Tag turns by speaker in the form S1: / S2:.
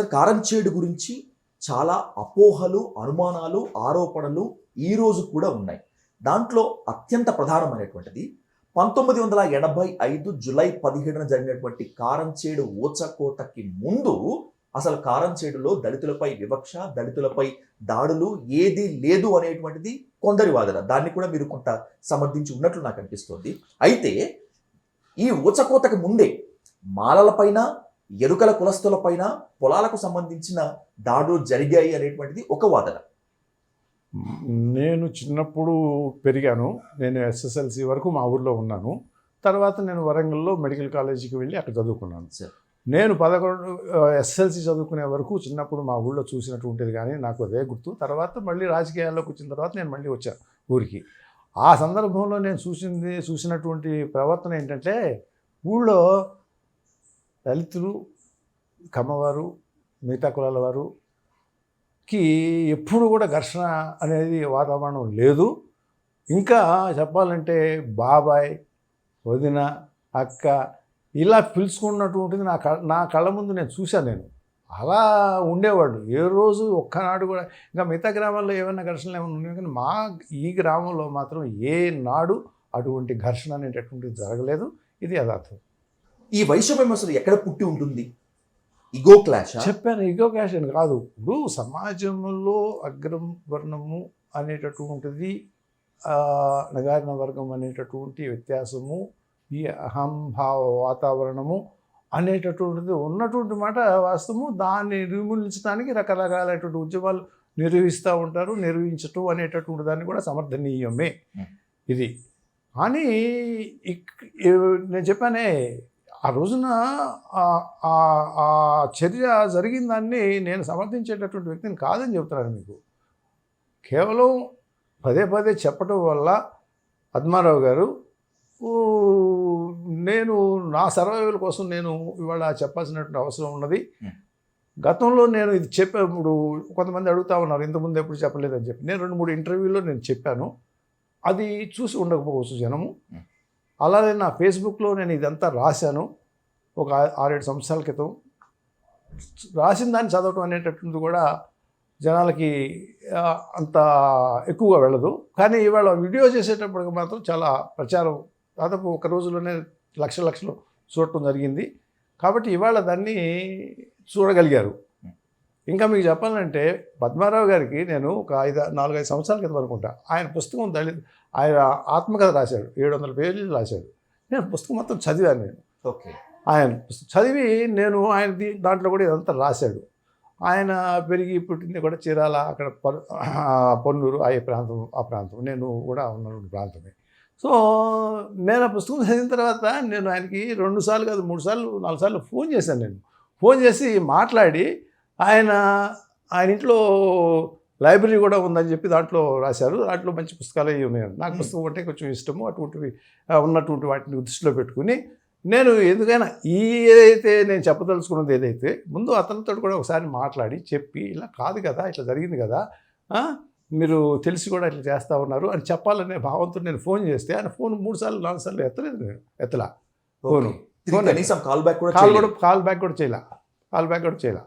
S1: Sir Karamchedu గురించి చాలా అపోహలు అనుమానాలు ఆరోపణలు ఈ రోజు కూడా ఉన్నాయి. దాంట్లో అత్యంత ప్రధానమైనటువంటిది పంతొమ్మిది వందల ఎనభై ఐదు జులై పదిహేడున జరిగినటువంటి కారంచేడు ఊచకోతకి ముందు అసలు కారంచేడులో దళితులపై వివక్ష దళితులపై దాడులు ఏది లేదు అనేటువంటిది కొందరి వాదన. దాన్ని కూడా మీరు కొంత సమర్థించి ఉన్నట్లు నాకు అనిపిస్తోంది. అయితే ఈ ఊచకోతకి ముందే మాలలపైన ఎరుకల కులస్తులపైన పొలాలకు సంబంధించిన దాడులు జరిగాయి అనేటువంటిది ఒక వాదన.
S2: నేను చిన్నప్పుడు పెరిగాను. నేను ఎస్ఎస్ఎల్సి వరకు మా ఊర్లో ఉన్నాను. తర్వాత నేను వరంగల్లో మెడికల్ కాలేజీకి వెళ్ళి అక్కడ చదువుకున్నాను.
S1: సార్.
S2: నేను పదకొండు ఎస్ఎల్సి చదువుకునే వరకు చిన్నప్పుడు మా ఊళ్ళో చూసినటువంటిది కానీ నాకు అదే గుర్తు. తర్వాత మళ్ళీ రాజకీయాల్లోకి వచ్చిన తర్వాత నేను మళ్ళీ వచ్చాను ఊరికి. ఆ సందర్భంలో నేను చూసింది చూసినటువంటి ప్రవర్తన ఏంటంటే ఊళ్ళో దళితులు కమ్మవారు మిగతా కులాల వారుకి ఎప్పుడు కూడా ఘర్షణ అనేది వాతావరణం లేదు. ఇంకా చెప్పాలంటే బాబాయ్ వదిన అక్క ఇలా పిలుచుకున్నటువంటిది నా కళ్ళ నా కళ్ళ ముందు నేను చూశాను నేను. అలా ఉండేవాడు ఏ రోజు ఒక్కనాడు కూడా ఇంకా మిగతా గ్రామాల్లో ఏమైనా ఘర్షణలు ఏమైనా ఉన్నాయి? కానీ మా ఈ గ్రామంలో మాత్రం ఏ నాడు అటువంటి ఘర్షణ అనేటటువంటిది జరగలేదు. ఇది యథార్థం.
S1: ఈ వైషమ్యం అసలు ఎక్కడ పుట్టి ఉంటుంది? ఇగో క్లాష్
S2: చెప్పాను ఇగో క్యాష్ అని కాదు. ఇప్పుడు సమాజంలో అగ్రం వర్ణము అనేటటువంటిది నగారిన వర్గం అనేటటువంటి వ్యత్యాసము ఈ అహంభావ వాతావరణము అనేటటువంటిది ఉన్నటువంటి మాట వాస్తవము. దాన్ని నిర్మూలించడానికి రకరకాలైనటువంటి ఉద్యమాలు నిర్వహిస్తూ ఉంటారు నిర్వహించటం అనేటటువంటి దాన్ని కూడా సమర్థనీయమే.
S1: Hmm.
S2: ఇది. కానీ నేను చెప్పానే ఆ రోజున ఆ- చర్య జరిగిన దాన్ని నేను సమర్థించేటటువంటి వ్యక్తిని కాదని చెబుతున్నాను మీకు. కేవలం పదే పదే చెప్పడం వల్ల పద్మారావు గారు నేను నా సర్వైవల్ కోసం నేను ఇవాళ చెప్పాల్సినటువంటి అవసరం ఉన్నది. గతంలో నేను ఇది చెప్పినప్పుడు కొంతమంది అడుగుతా ఉన్నారు ఇంతకుముందు ఎప్పుడు చెప్పలేదని చెప్పి. నేను రెండు మూడు ఇంటర్వ్యూలో నేను చెప్పాను. అది చూసి ఉండకపోవచ్చు జనము. అలానే నా ఫేస్బుక్లో నేను ఇదంతా రాశాను. ఒక ఆరేడు సంవత్సరాల క్రితం. రాసిన దాన్ని చదవటం అనేటటువంటిది కూడా జనాలకి అంత ఎక్కువగా వెళ్ళదు. కానీ ఇవాళ వీడియో చేసేటప్పటికి మాత్రం చాలా ప్రచారం. దాదాపు ఒక రోజులోనే లక్ష లక్షలు చూడటం జరిగింది. కాబట్టి ఇవాళ దాన్ని చూడగలిగారు. ఇంకా మీకు చెప్పాలంటే పద్మారావు గారికి నేను ఒక ఐదు నాలుగైదు సంవత్సరాల క్రితం అనుకుంటా. ఆయన పుస్తకం దళిత ఆయన ఆత్మకథ రాశాడు. ఏడు వందల పేజీలు రాశాడు. నేను పుస్తకం మొత్తం చదివాను నేను.
S1: ఓకే.
S2: ఆయన చదివి నేను ఆయన దాంట్లో కూడా ఇదంతా రాశాడు. ఆయన పెరిగి పుట్టింది కూడా చీరాల అక్కడ పొన్నూరు ఆ ప్రాంతం ఆ ప్రాంతం. నేను కూడా ఉన్నటువంటి ప్రాంతమే. సో నేను ఆ పుస్తకం చదివిన తర్వాత నేను ఆయనకి రెండు సార్లు కాదు మూడు సార్లు నాలుగు సార్లు ఫోన్ చేశాను నేను. ఫోన్ చేసి మాట్లాడి ఆయన ఆయన ఇంట్లో లైబ్రరీ కూడా ఉందని చెప్పి దాంట్లో రాశారు. దాంట్లో మంచి పుస్తకాలు అవి ఉన్నాయి నాకు పుస్తకం అంటే కొంచెం ఇష్టము. అటువంటివి ఉన్నటువంటి వాటిని దృష్టిలో పెట్టుకుని నేను ఎందుకైనా ఈ ఏదైతే నేను చెప్పదలుచుకున్నది ఏదైతే ముందు అతనితో కూడా ఒకసారి మాట్లాడి చెప్పి ఇలా కాదు కదా ఇట్లా జరిగింది కదా మీరు తెలిసి కూడా ఇట్లా చేస్తూ ఉన్నారు అని చెప్పాలనే భావంతో నేను ఫోన్ చేస్తే ఆయన ఫోన్ మూడు సార్లు నాలుగు సార్లు ఎత్తలేదు నేను ఎత్తలా. ఫోను.
S1: తిరిగి కనీసం కాల్ బ్యాక్ కూడా
S2: కాల్. కూడా కాల్ బ్యాక్ కూడా చేయలే. కాల్ బ్యాక్ కూడా చేయలే.